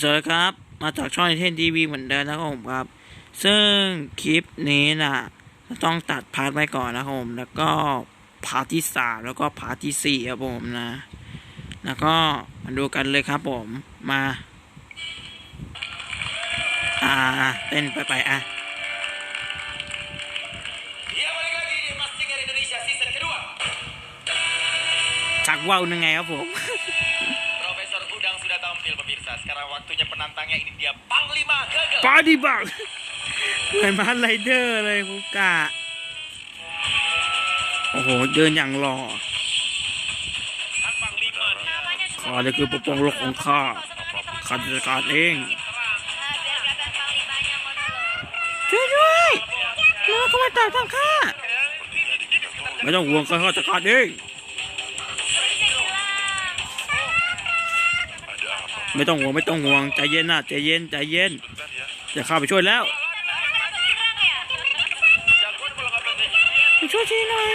สวัสดีครับ มาจากช่องเทนทีวีเหมือนเดิมนะครับผมครับ ซึ่งคลิปนี้นะจะต้องตัดพาร์ทไว้ก่อนนะครับผมแล้วก็พาร์ทที่สามแล้วก็พาร์ทที่สี่ครับผมนะ แล้วก็มาดูกันเลยครับผมมา อ่าเต้นไปไปอะ Ya balik lagi di Mas Tinggal Indonesia season kedua. ชักว่าวยังไงครับผม waktunya penantangnya ini dia Panglima Gagal. ปาดิบังเหมือนมาไรเดอร์เลยคุกะโอ้โหเดินอย่างหล่อ Sang Panglima. ข้าจะคือปกป้องโลกของข้าข้าจัดการเองช่วยด้วยเราเข้ามาต่อยทางข้า ไม่ต้องห่วงข้าข้าจัดการเอง ไม่ต้องห่วงไม่ต้องห่วงใจเย็นนะใจเย็นใจเย็นเดี๋ยวข้าไปช่วยแล้วช่วยทีหน่อย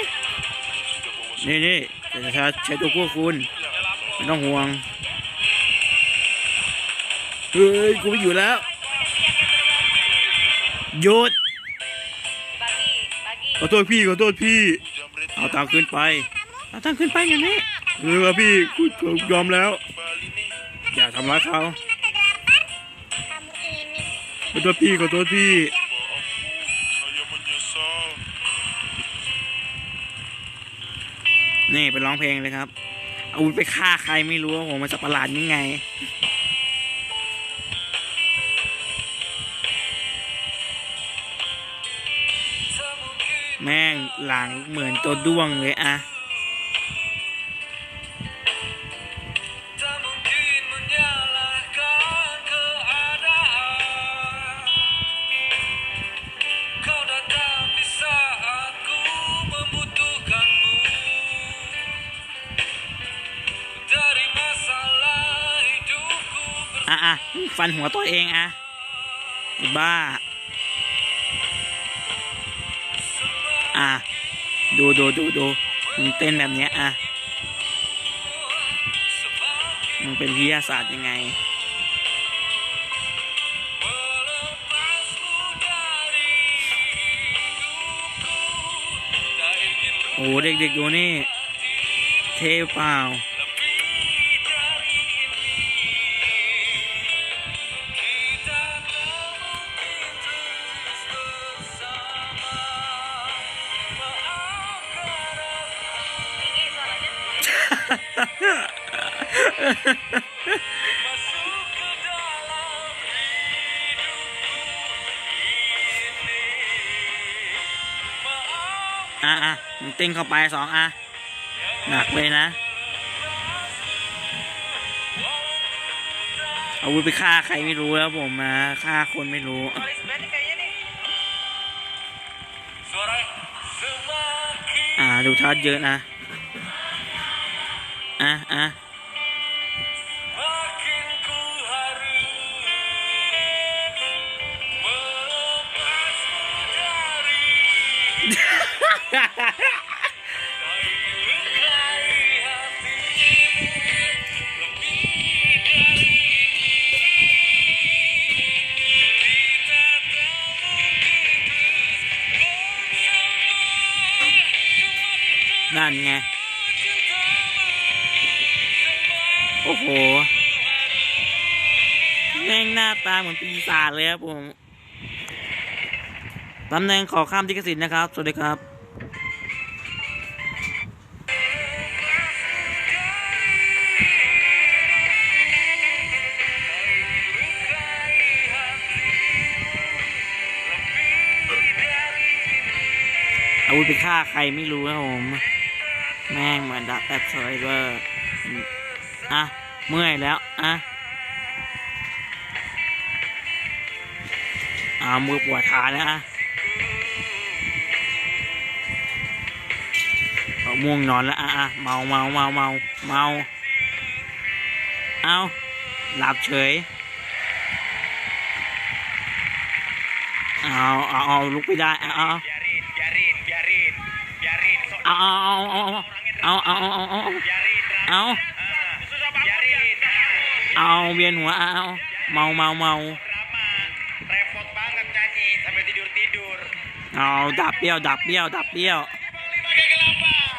นี่นี่จะใช้ใช้ตัวควบคุณไม่ต้องห่วงเฮ้ยกูไม่อยู่แล้วหยุดขอโทษพี่ขอโทษพี่ เอาตังค์ขึ้นไปเอาตังค์ขึ้นไปอย่างนี้เออพี่กูยอมแล้ว อย่าทำร้ายเขาขอโทษพี่ขอโทษพี่นี่ไปร้องเพลงเลยครับเอาวุธไปฆ่าใครไม่รู้ว่าผมมันจะประหลาดยังไงแม่งหลังเหมือนตัวด้วงเลยอะ อะอะฟันหัวตัวเองอะบ้า อะดูดูดูดูมึงเต้นแบบเนี้ยอะมึงเป็นวิทยาศาสตร์ยังไงโอ้เด็กๆดูนี่ เทเปล่า อะอะมึงเต้นเข้าไปสองอะหนักเลยนะเอาวุธไปฆ่าใครไม่รู้แล้วผมนะฆ่าคนไม่รู้อ่า ดูทัดเยอะนะ ah, ah. Nah, nih. โอ้โห แม่งหน้าตาเหมือนปีศาจเลยครับผมตำแหน่งขอข้ามที่กสิทธิ์นะครับ สวัสดีครับอาวุธไปฆ่าใครไม่รู้ครับผม แม่งเหมือนดักแอดเซเวอร์ อะ เมื่อยแล้ว อะอ่ามือปวดขานะอะเอาม่วงนอนแล้วอะอะเมาเมาเมาเมาเมาเอาหลับเฉยเอาเอาเอาลุกไม่ได้เอาเอาเอาเอาเอาเอาเอาเอาเอา เอาเอา biarin เอา susah banget biarin เอาเวียนหัวเอา biarin เมาเมาเมา Rama, repot banget nyanyi sampai tidur-tidur. เอาดับเบี้ยวดับเบี้ยวดับเบี้ยว Panglima kegelapan.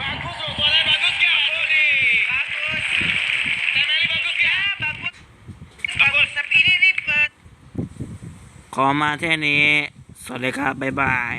Bagus loh, suaranya bagus gak? Bagus. Temeli bagus gak? bagus. Bagus. Tapi ini ribet. ขอมาแค่นี้ สวัสดีครับ บ๊ายบาย